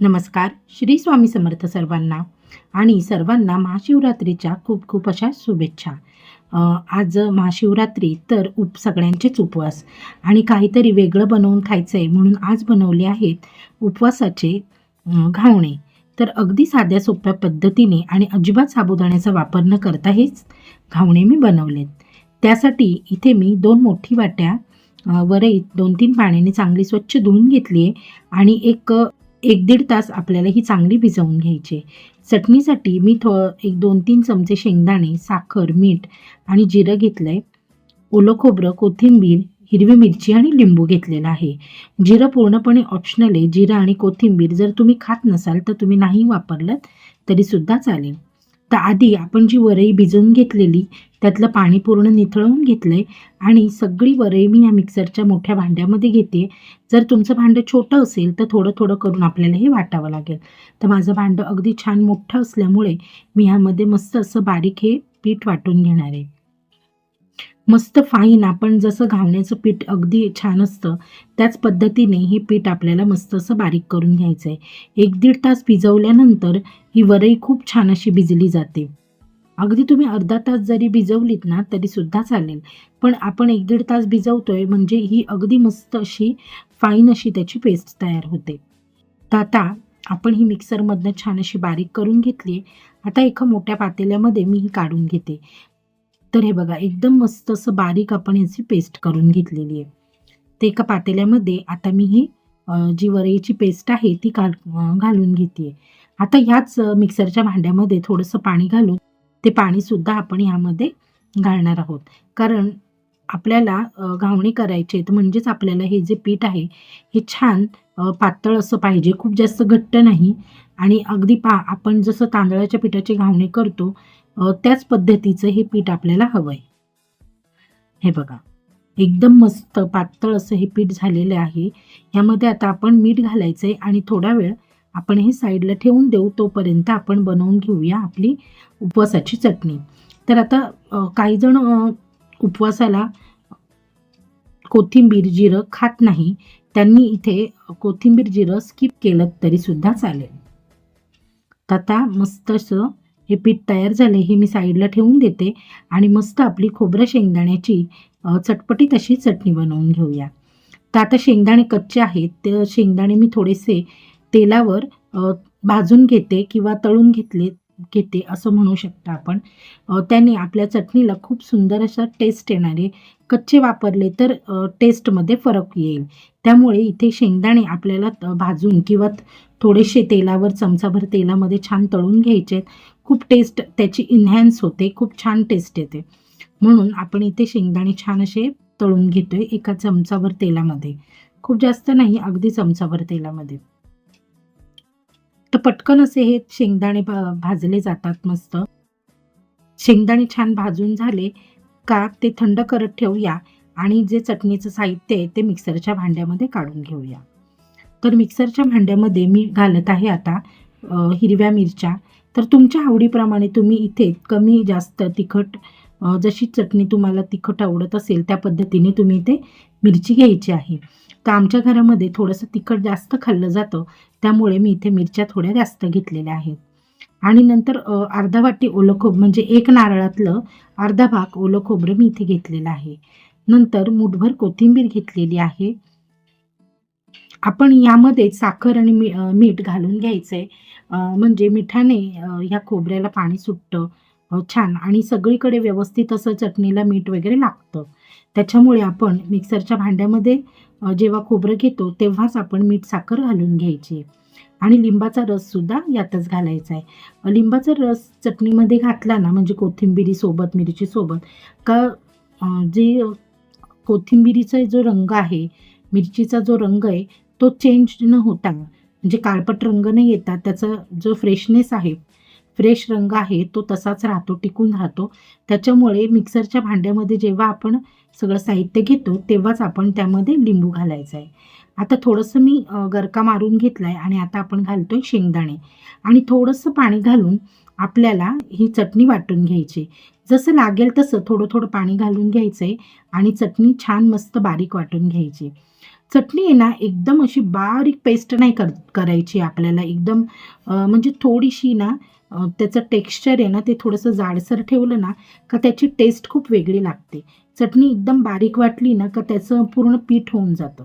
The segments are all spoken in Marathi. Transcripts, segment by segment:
नमस्कार. श्री स्वामी समर्थ सर्वांना आणि सर्वांना महाशिवरात्रीच्या खूप खूप अशा शुभेच्छा. आज महाशिवरात्री तर उप सगळ्यांचेच उपवास आणि काहीतरी वेगळं बनवून खायचं आहे म्हणून आज बनवले आहेत उपवासाचे घावणे. तर अगदी साध्या सोप्या पद्धतीने आणि अजिबात साबुदाण्याचा वापर न करता हेच घावणे मी बनवलेत. त्यासाठी इथे मी दोन मोठी वाट्या अ, वरई दोन तीन पाण्याने चांगली स्वच्छ धुवून घेतली आहे आणि एक एक दीड तास आपल्याला ही चांगली भिजवून घ्यायची. चटणीसाठी मी थो एक दोन तीन चमचे शेंगदाणे साखर मीठ आणि जिरं घेतलं आहे ओलं खोबरं कोथिंबीर हिरवी मिरची आणि लिंबू घेतलेला आहे. जिरं पूर्णपणे ऑप्शनल आहे. जिरं आणि कोथिंबीर जर तुम्ही खात नसाल तर तुम्ही नाही वापरलं तरीसुद्धा चालेल. तर आधी आपण जी वरई भिजवून घेतलेली त्यातलं पाणी पूर्ण निथळवून घेतलं आहे आणि सगळी वरई मी या मिक्सरच्या मोठ्या भांड्यामध्ये घेते. जर तुमचं भांडं छोटं असेल तर थोडं थोडं करून आपल्याला हे वाटावं लागेल. तर माझं भांडं अगदी छान मोठं असल्यामुळे मी ह्यामध्ये मस्त असं बारीक हे पीठ वाटून घेणार आहे. मस्त फाईन आपण जसं घावण्याचं पीठ अगदी छान असतं त्याच पद्धतीने हे पीठ आपल्याला मस्त असं बारीक करून घ्यायचं आहे एक दीड तास भिजवल्यानंतर ही वरई खूप छान अशी भिजली जाते. अगदी तुम्ही अर्धा तास जरी भिजवलीत ना तरीसुद्धा चालेल. पण आपण एक दीड तास भिजवतोय म्हणजे ही अगदी मस्त अशी फाईन अशी त्याची पेस्ट तयार होते. तर आता आपण ही मिक्सरमधनं छान अशी बारीक करून घेतली आता एका मोठ्या पातेल्यामध्ये मी ही काढून घेते. तर हे बघा एकदम मस्त असं बारीक आपण ह्याची पेस्ट करून घेतलेली आहे. ते एका पातेल्यामध्ये आता मी ही जी वरईची पेस्ट आहे ती काढ घालून घेते. आता ह्याच मिक्सरच्या भांड्यामध्ये थोडंसं पाणी घालून ते पाणीसुद्धा आपण ह्यामध्ये घालणार आहोत. कारण आपल्याला घावणी घावणे करायचे तर म्हणजेच आपल्याला हे जे पीठ आहे हे छान पातळ असं पाहिजे. खूप जास्त घट्ट नाही. आणि अगदी पा आपण जसं तांदळाच्या पिठाचे घावणे करतो त्याच पद्धतीचं हे पीठ आपल्याला हवं आहे हे बघा. एकदम मस्त पातळ असं हे पीठ झालेलं आहे. यामध्ये आता आपण मीठ घालायचं आहे आणि थोडा वेळ आपण हे साईडला ठेवून देऊ तोपर्यंत आपण बनवून घेऊया आपली उपवासाची चटणी. तर आता काहीजण काही जण उपवासाला कोथिंबीर जिरं खात नाही. त्यांनी इथे कोथिंबीर जिरं स्किप केलं तरीसुद्धा चालेल. तर आता मस्त असं हे पीठ तयार झाले हे मी साईडला ठेवून देते आणि मस्त आपली खोबरं शेंगदाण्याची चटपटीत अशी चटणी बनवून घेऊया. तर आता शेंगदाणे कच्चे आहेत. ते शेंगदाणे मी थोडेसे तेलावर भाजून घेते किंवा तळून घेतले घेते असं म्हणू शकता आपण. त्याने आपल्या चटणीला खूप सुंदर असा टेस्ट येणारे कच्चे वापरले तर टेस्टमध्ये फरक येईल. त्यामुळे इथे शेंगदाणे आपल्याला त- भाजून किंवा थोडेसे तेलावर चमचाभर तेलामध्ये छान तळून घ्यायचे आहेत. खूप टेस्ट त्याची इन्हॅन्स होते खूप छान टेस्ट येते. म्हणून आपण इथे शेंगदाणे छान असे तळून घेतोय एका चमचाभर तेलामध्ये. खूप जास्त नाही अगदी चमचाभर तेलामध्ये. तर पटकन असे हे शेंगदाणे भा- भाजले जातात मस्त. शेंगदाणे छान भाजून झाले का ते थंड करत ठेवूया आणि जे चटणीचं साहित्य आहे ते मिक्सरच्या भांड्यामध्ये काढून घेऊया. तर मिक्सरच्या भांड्यामध्ये मी घालत आहे आता हिरव्या मिरच्या. तर तुमच्या आवडीप्रमाणे तुम्ही इथे कमी जास्त तिखट जशी चटणी तुम्हाला तिखट आवडत असेल त्या पद्धतीने तुम्ही इथे मिरची घ्यायची आहे. तर आमच्या घरामध्ये थोडंसं तिखट जास्त खाल्लं जातं. त्यामुळे मी इथे मिरच्या थोड्या जास्त घेतलेल्या आहेत. आणि नंतर अर्धा वाटी ओलं खोब म्हणजे एक नारळातलं अर्धा भाग ओलं खोबरं मी इथे घेतलेलं आहे. नंतर मुठभर कोथिंबीर घेतलेली आहे. आपण यामध्ये साखर आणि मी मीठ घालून घ्यायचं आहे म्हणजे मिठाने ह्या खोबऱ्याला पाणी सुटतं. छान. आणि सगळीकडे व्यवस्थित असं चटणीला मीठ वगैरे लागतं. त्याच्यामुळे आपण मिक्सरच्या भांड्यामध्ये जेव्हा खोबरं घेतो तेव्हाच आपण मीठ साखर घालून घ्यायची. आणि लिंबाचा रससुद्धा यातच घालायचा आहे. लिंबाचा रस चटणीमध्ये घातला ना म्हणजे कोथिंबिरीसोबत मिरचीसोबत का जे कोथिंबिरीचा जो रंग आहे मिरचीचा जो रंग आहे तो चेंज न होता म्हणजे काळपट रंग नाही येता त्याचा जो फ्रेशनेस आहे फ्रेश रंग आहे तो तसाच राहतो टिकून राहतो. त्याच्यामुळे मिक्सरच्या भांड्यामध्ये जेव्हा आपण सगळं साहित्य घेतो तेव्हाच आपण त्यामध्ये लिंबू घालायचं आहे. आता थोडंसं मी गरका मारून घेतला आहे आणि आता आपण घालतो आहे शेंगदाणे. आणि थोडंसं पाणी घालून आपल्याला ही चटणी वाटून घ्यायची. जसं लागेल तसं थोडं थोडं पाणी घालून घ्यायचं आहे आणि चटणी छान मस्त बारीक वाटून घ्यायची. चटणी आहे ना एकदम अशी बारीक पेस्ट नाही कर करायची आपल्याला. एकदम म्हणजे थोडीशी ना त्याचं टेक्स्चर आहे ना ते थोडंसं जाडसर ठेवलं ना का त्याची टेस्ट खूप वेगळी लागते. चटणी एकदम बारीक वाटली ना का त्याचं पूर्ण पीठ होऊन जातं.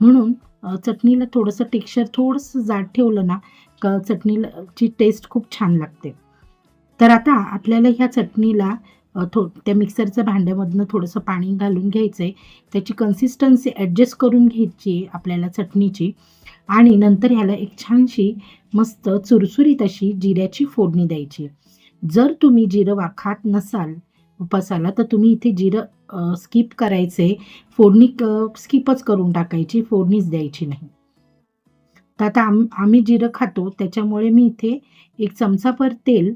म्हणून चटणीला थोडंसं टेक्स्चर थोडंसं जाड ठेवलं ना का चटणीला ची टेस्ट खूप छान लागते. तर आता आपल्याला ह्या चटणीला थो त्या मिक्सरच्या भांड्यामधनं थोडंसं पाणी घालून घ्यायचं आहे त्याची कन्सिस्टन्सी ॲडजस्ट करून घ्यायची आहे आपल्याला चटणीची. आणि नंतर ह्याला एक छानशी मस्त चुरचुरीत अशी जिऱ्याची फोडणी द्यायची. जर तुम्ही जिरं वाखात नसाल उपासाला तर तुम्ही इथे जिरं स्किप करायचे. फोडणी स्किपच करून टाकायची फोडणीच द्यायची नाही. तर आता आम आम्ही जिरं खातो त्याच्यामुळे मी इथे एक चमचाभर तेल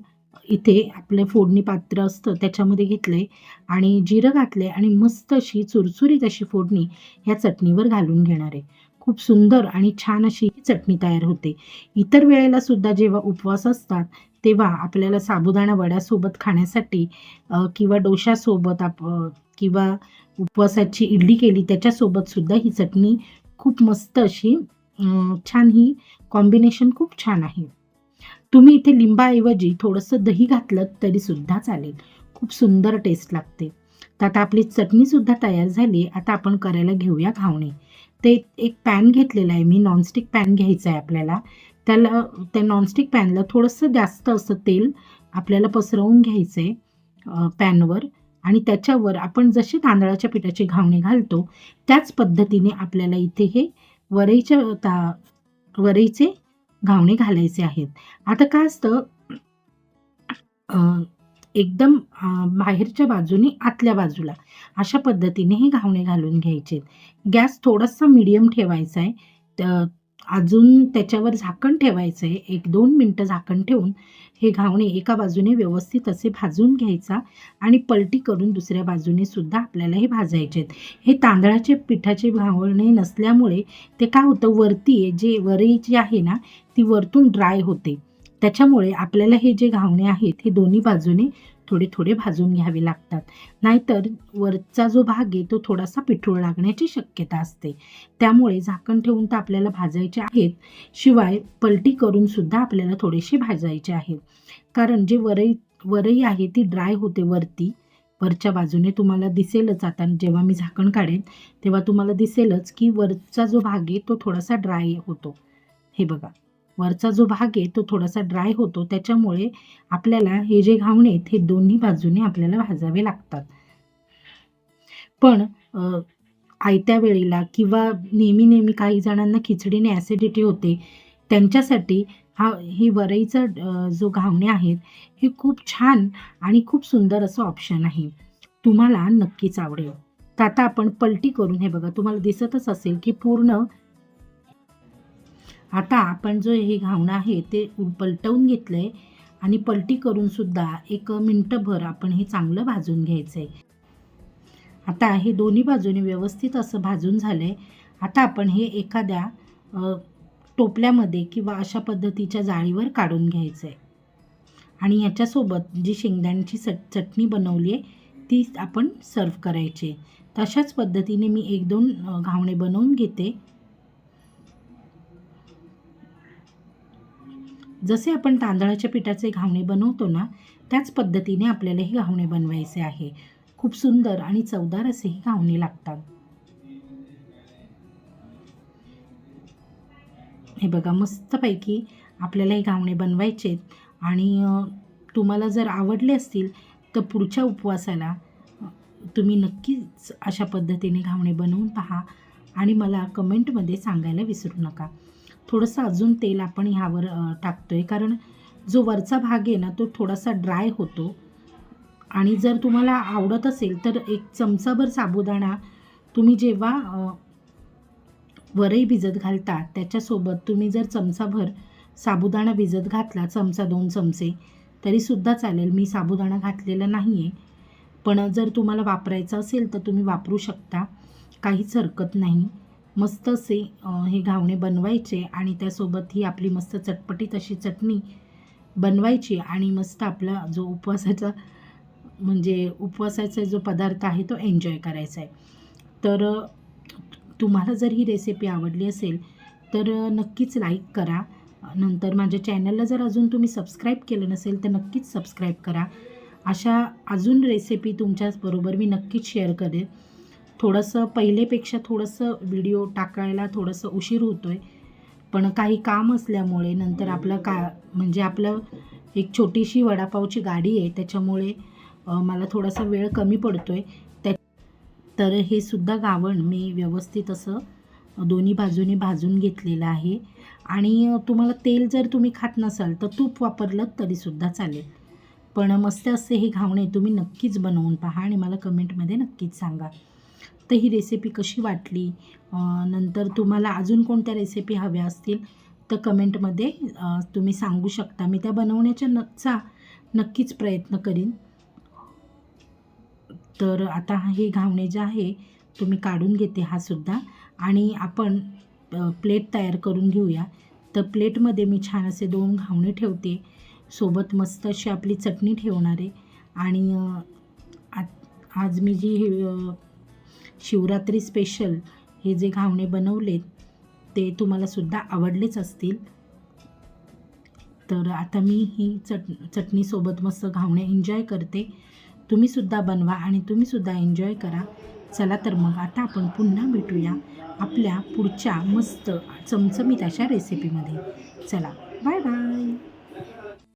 इथे आपलं फोडणी पात्र असतं त्याच्यामध्ये घेतलं आहे आणि जिरं घातले आणि मस्त अशी चुरचुरीत अशी फोडणी ह्या चटणीवर घालून घेणार आहे. खूप सुंदर आणि छान अशी ही चटणी तयार होते. इतर वेळेला सुद्धा जेव्हा उपवास असतात तेव्हा आपल्याला साबुदाणा वड्यासोबत खाण्यासाठी किंवा डोशासोबत आप किंवा उपवासाची इडली केली त्याच्यासोबत सुद्धा ही चटणी खूप मस्त अशी छान ही कॉम्बिनेशन खूप छान आहे. तुम्ही इथे लिंबाऐवजी थोडंसं दही घातलं तरीसुद्धा चालेल. खूप सुंदर टेस्ट लागते. तर आता आपली चटणीसुद्धा तयार झाली आता आपण करायला घेऊया घावणे. ते एक पॅन घेतलेलं आहे मी नॉनस्टिक पॅन घ्यायचं आहे आपल्याला. त्याला त्या नॉनस्टिक पॅनला थोडंसं जास्त असं तेल आपल्याला पसरवून घ्यायचं आहे पॅनवर. आणि त्याच्यावर आपण जसे तांदळाच्या पिठाचे घावणे घालतो त्याच पद्धतीने आपल्याला इथे हे वरईच्या ता वरईचे घावणे घालायचे आहेत. आता काय असतं एकदम बाहेरच्या बाजूने आतल्या बाजूला अशा पद्धतीने हे घावणे घालून घ्यायचे. गॅस थोडासा मिडियम ठेवायचा आहे. त- अजून त्याच्यावर झाकण ठेवायचं आहे. एक दोन मिनटं झाकण ठेवून हे घावणे एका बाजूने व्यवस्थित असे भाजून घ्यायचा आणि पलटी करून दुसऱ्या बाजूने सुद्धा आपल्याला हे भाजायचे आहेत. हे तांदळाचे पिठाचे घावणे नसल्यामुळे ते काय होतं वरती जे वरी जी आहे ना ती वरतून ड्राय होते. त्याच्यामुळे आपल्याला हे जे घावणे आहेत हे दोन्ही बाजूने थोडे थोडे भाजून घ्यावे लागतात. नाहीतर वरचा जो भाग आहे तो थोडासा पिठूळ लागण्याची शक्यता असते. त्यामुळे झाकण ठेवून तर आपल्याला भाजायचे आहेत शिवाय पलटी करून सुद्धा आपल्याला थोडेसे भाजायचे आहेत. कारण जे वरई वरई आहे ती ड्राय होते वरती. वरच्या बाजूने तुम्हाला दिसेलच आता जेव्हा मी झाकण काढेन तेव्हा तुम्हाला दिसेलच की वरचा जो भाग आहे तो थोडासा ड्राय होतो. हे बघा. वरचा जो भाग आहे तो थोडासा ड्राय होतो. त्याच्यामुळे आपल्याला हे जे घावणे आहेत हे दोन्ही बाजूने आपल्याला भाजावे लागतात. पण आयत्या वेळेला किंवा नेहमी नेहमी काही जणांना खिचडीने ॲसिडिटी होते त्यांच्यासाठी हा ही वरईचा जो घावणे आहेत हे खूप छान आणि खूप सुंदर असं ऑप्शन आहे. तुम्हाला नक्कीच आवडेल. तर आता आपण पलटी करून हे बघा तुम्हाला दिसतच असेल की पूर्ण आता आपण जो हे घावणं आहे ते पलटवून घेतलं आहे आणि पलटी करूनसुद्धा एक मिनटंभर आपण हे चांगलं भाजून घ्यायचं आहे आता हे दोन्ही बाजूने व्यवस्थित असं भाजून झालं आहे आता आपण हे एखाद्या टोपल्यामध्ये किंवा अशा पद्धतीच्या जाळीवर काढून घ्यायचं आहे आणि ह्याच्यासोबत जी शेंगदाण्याची चट चटणी बनवली आहे ती आपण सर्व करायची. आहे तशाच पद्धतीने मी एक दोन घावणे बनवून घेते. जसे आपण तांदळाच्या पिठाचे घावणे बनवतो ना त्याच पद्धतीने आपल्याला हे घावणे बनवायचे आहे. खूप सुंदर आणि चवदार असे हे घावणे लागतात. हे बघा मस्तपैकी आपल्याला हे घावणे बनवायचे आहेत. आणि तुम्हाला जर आवडले असतील तर पुढच्या उपवासाला तुम्ही नक्कीच अशा पद्धतीने घावणे बनवून पहा आणि मला कमेंटमध्ये सांगायला विसरू नका. थोडंसं अजून तेल आपण ह्यावर टाकतो आहे कारण जो वरचा भाग आहे ना तो थोडासा ड्राय होतो. आणि जर तुम्हाला आवडत असेल तर एक चमचाभर साबुदाणा तुम्ही जेव्हा वरही वरई भिजत घालता त्याच्यासोबत तुम्ही जर चमचाभर साबुदाणा भिजत घातला चमचा दोन चमचे तरीसुद्धा चालेल. मी साबुदाणा घातलेला नाही आहे पण जर तुम्हाला वापरायचं असेल तर तुम्ही वापरू शकता. काहीच हरकत नाही. मस्त असे हे घावणे बनवायचे आणि त्यासोबत ही आपली मस्त चटपटीत अशी चटणी बनवायची आणि मस्त आपला जो उपवासाचा म्हणजे उपवासाचा जो पदार्थ आहे तो एन्जॉय करायचा आहे तर तुम्हाला जर ही रेसिपी आवडली असेल तर नक्कीच लाईक करा. नंतर माझ्या चॅनलला जर अजून तुम्ही सबस्क्राईब केलं नसेल तर नक्कीच सबस्क्राईब करा. अशा अजून रेसिपी तुमच्याचबरोबर मी नक्कीच शेअर करेन. थोडंसं पहिलेपेक्षा थोडंसं व्हिडिओ टाकायला थोडंसं उशीर होतो आहे पण काही काम असल्यामुळे नंतर आपलं का म्हणजे आपलं एक छोटीशी वडापावची गाडी आहे त्याच्यामुळे मला थोडासा वेळ कमी पडतो आहे त्या तर हे सुद्धा गावण मी व्यवस्थित असं दोन्ही बाजूनी भाजून घेतलेलं आहे. आणि तुम्हाला तेल जर तुम्ही खात नसाल तर तूप वापरलं तरीसुद्धा चालेल. पण मस्त असे हे घावणे तुम्ही नक्कीच बनवून पहा आणि मला कमेंटमध्ये नक्कीच सांगा. तर ही रेसिपी कशी वाटली? नंतर तुम्हाला अजून कोणत्या रेसिपी हव्या असतील? तर कमेंटमध्ये तुम्ही सांगू शकता. मी त्या बनवण्याच्या नचा नक्कीच प्रयत्न करीन. तर आता हे घावणे जे आहे तुम्ही काढून घेते हा सुद्धा. आणि आपण प्लेट तयार करून घेऊया. तर प्लेटमध्ये मी छान असे दोन घावणे ठेवते. सोबत मस्त अशी आपली चटणी ठेवणार आहे. आणि आ- आज मी जी हे, शिवरात्री स्पेशल हे जे घावणे बनवलेत ते तुम्हालासुद्धा आवडलेच असतील. तर आता मी ही चट चटणीसोबत मस्त घावणे एन्जॉय करते. तुम्हीसुद्धा बनवा आणि तुम्हीसुद्धा एन्जॉय करा. चला तर मग आता आपण पुन्हा भेटूया आपल्या पुढच्या मस्त चमचमीत अशा रेसिपीमध्ये चला बाय बाय